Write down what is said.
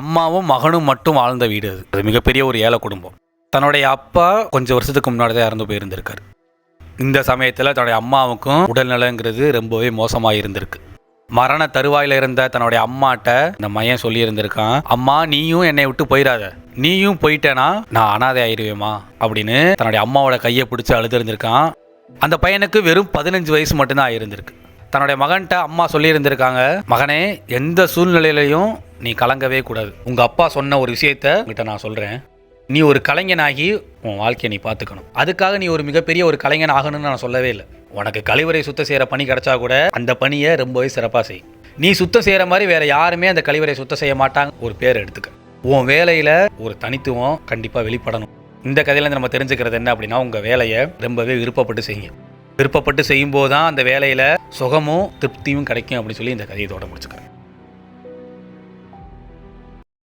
அம்மாவும் மகனும் மட்டும் வாழ்ந்த வீடு அது. அது மிகப்பெரிய ஒரு ஏழை குடும்பம். தன்னுடைய அப்பா கொஞ்சம் வருஷத்துக்கு முன்னாடி தான் இறந்து போயிருந்திருக்கார். இந்த சமயத்தில் தன்னுடைய அம்மாவுக்கும் உடல்நலங்கிறது ரொம்பவே மோசமாக இருந்திருக்கு மரண தருவாயில இருந்த தன்னுடைய அம்மாட்ட இந்த மையன் சொல்லியிருந்திருக்கான் அம்மா நீயும் என்னை விட்டு போயிடாத. நீயும் போயிட்டேனா? நான் அனாதை ஆயிடுவேமா அப்படின்னு தன்னுடைய அம்மாவோட கையை பிடிச்சி அழுது இருந்திருக்கான் அந்த பையனுக்கு வெறும் பதினஞ்சு வயசு மட்டும்தான் ஆயிருந்திருக்கு. தன்னுடைய மகன்கிட்ட அம்மா சொல்லியிருந்திருக்காங்க மகனே எந்த சூழ்நிலையிலையும் நீ கலங்கவே கூடாது. உங்கள் அப்பா சொன்ன ஒரு விஷயத்த உங்ககிட்ட நான் சொல்கிறேன் நீ ஒரு கலைஞனாகி உன் வாழ்க்கையை நீ பார்த்துக்கணும். அதுக்காக நீ ஒரு மிகப்பெரிய ஒரு கலைஞன் ஆகணும்னு நான் சொல்லவே இல்லை. உனக்கு கழிவறை சுத்தம் செய்கிற பணி கிடச்சா கூட அந்த பணியை ரொம்பவே சிறப்பாக செய். நீ சுத்தம் செய்கிற மாதிரி வேற யாருமே அந்த கழிவறை சுத்தம் செய்ய மாட்டாங்க. ஒரு பேர் எடுத்துக்க. உன் வேலையில் ஒரு தனித்துவம் கண்டிப்பாக வெளிப்படணும். இந்த கதையிலேருந்து நம்ம தெரிஞ்சுக்கிறது என்ன அப்படின்னா உங்கள் வேலையை ரொம்பவே விருப்பப்பட்டு செய்யுங்க. விருப்பப்பட்டு செய்யும்போது தான் அந்த வேலையில் சுகமும் திருப்தியும் கிடைக்கும் அப்படின்னு சொல்லி இந்த கதையை தோட முடிச்சுக்கிறேன்.